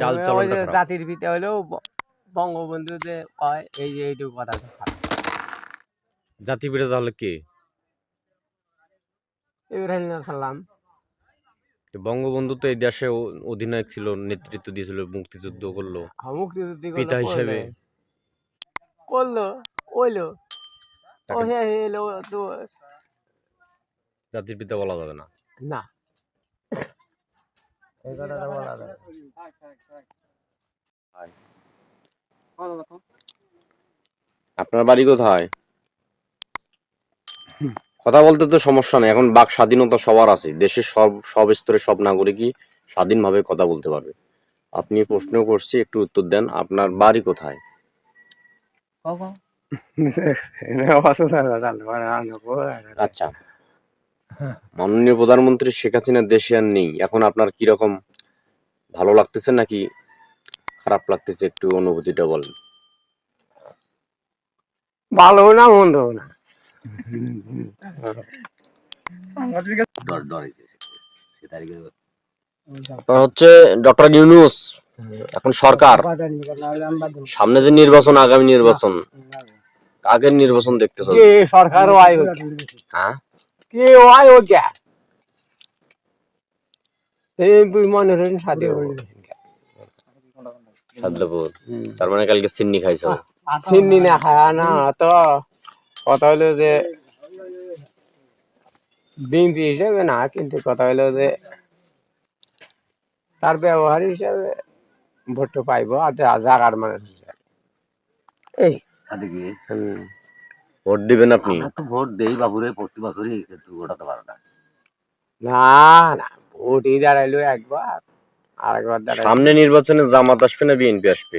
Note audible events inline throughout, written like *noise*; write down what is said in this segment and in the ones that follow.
চাল যে খারাপ। জাতির পিতা হলেও বঙ্গবন্ধু যে কয় এই যে এইটুকু কথা তাহলে কে? ইব্রাহিম সাল্লাম তো বঙ্গবন্ধু তো এই দেশে অধিনায়ক ছিল নেতৃত্ব দিয়েছিল মুক্তিযুদ্ধ করল। মুক্তিযুদ্ধ পিতা হিসেবে। করল ওইলো। ও তাকে হে হে এলো তো জাতির পিতা বলা যাবে না। না। এই কথাটা বলা যাবে আপনার বাড়ি কোথায়? কথা বলতে তো সমস্যা নেই। এখন বাক স্বাধীনতা সবার আছে। দেশের সব সব স্তরে সব নাগরিকই স্বাধীনভাবে কথা বলতে পারবে। আপনি প্রশ্ন করছি একটু উত্তর দেন। আপনার বাড়ি কোথায়? *laughs* আচ্ছা। মাননীয় প্রধানমন্ত্রী শেখ হাসিনা দেশে আর নেই। এখন আপনার কি রকম ভালো লাগতেছে নাকি খারাপ লাগতেছে একটু অনুভূতিটা বলেন? ভালো না মন্দ না। হচ্ছে ডক্টর ইউনুস এখন সরকার। সামনে যে নির্বাচন আগামী নির্বাচন আগের নির্বাচন দেখতে কে সরকার আয় হ্যাঁ? কে এই মনে করেন সাথে সাদলাপুর তার মানে কালকে সিন্নি খাইছো? চিনি না খায় না তো কথা হলো যে বিএনপি হিসেবে না কিন্তু কথা হলো যে তার ব্যবহার হিসাবে ভোট পাইবো আর যা- জাগার মানুষ হিসাবে। এই। সাদিকে হুম। ভোট দিবেন আপনি? আমরা তো ভোট দেই বাবুরে প্রতি বছরই পারে না। না না ভোটই দাঁড়াইলো একবার দাঁড়াইলো। সামনে নির্বাচনে জামাত আসবে না বিএনপি আসবে?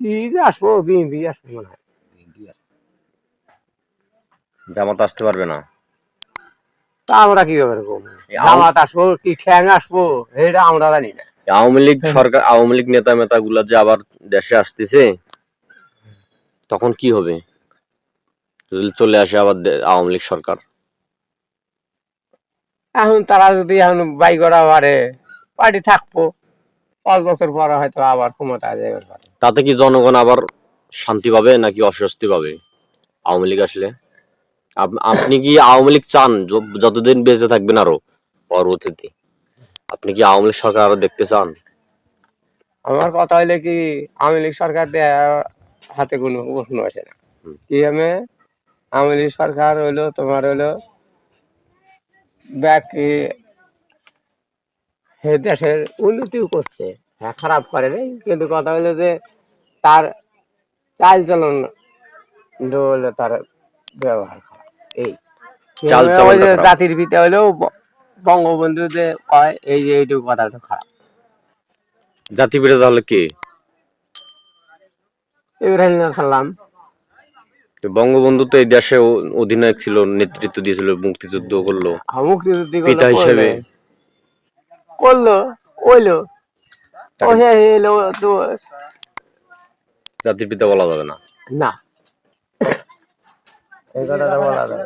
কি যে আসব বিএনপি আসব মনে হয়। জামাত আসতে পারবে না? তা আমরা কি ব্যাপারে করব জামাত আসব কি ঠ্যাং আসব? এটা আমরা জানি না। আওয়ামী লীগ সরকার আওয়ামী লীগ নেতা মেতা গুলা যে আবার দেশে আসতেছে তখন কি হবে? চলে আসে আবার আওয়ামী লীগ সরকার। এখন তারা যদি এখন বাই করা পারে পার্টি থাকব। পাঁচ বছর পরে হয়তো আবার ক্ষমতা যাবে তাতে কি জনগণ আবার শান্তি পাবে নাকি অস্বস্তি পাবে আওয়ামী লীগ আসলে? আপনি কি আওয়ামী লীগ চান? যতদিন বেঁচে থাকবেন আরও পরবর্তীতে। আপনি কি আওয়ামী লীগ সরকার আরও দেখতে চান? আমার কথা হইলে কি আওয়ামী লীগ সরকার দেয়া- হাতে কোনো প্রশ্ন আসে না। কি আমি আওয়ামী লীগ সরকার হইল তোমার হইল বাকি হে দেশের উন্নতিও করছে। হ্যাঁ খারাপ করে নাই কিন্তু কথা হইল যে তার চাল চলন হলো তার ব্যবহার এই। জাতির পিতা হলেও বঙ্গবন্ধু যে কয় এই যে এইটুকু কথাটা খারাপ। জাতিপিতা তাহলে কে? ইব্রাহিম সাল্লাম তো বঙ্গবন্ধু তো এই দেশে অধিনায়ক ছিল নেতৃত্ব দিয়েছিল মুক্তিযুদ্ধ করল। পিতা হিসেবে। করল ওইলো ও তাকে হে হে এলো তো। জাতির পিতা বলা যাবে না। না। এই কথাটা বলা যাবে না।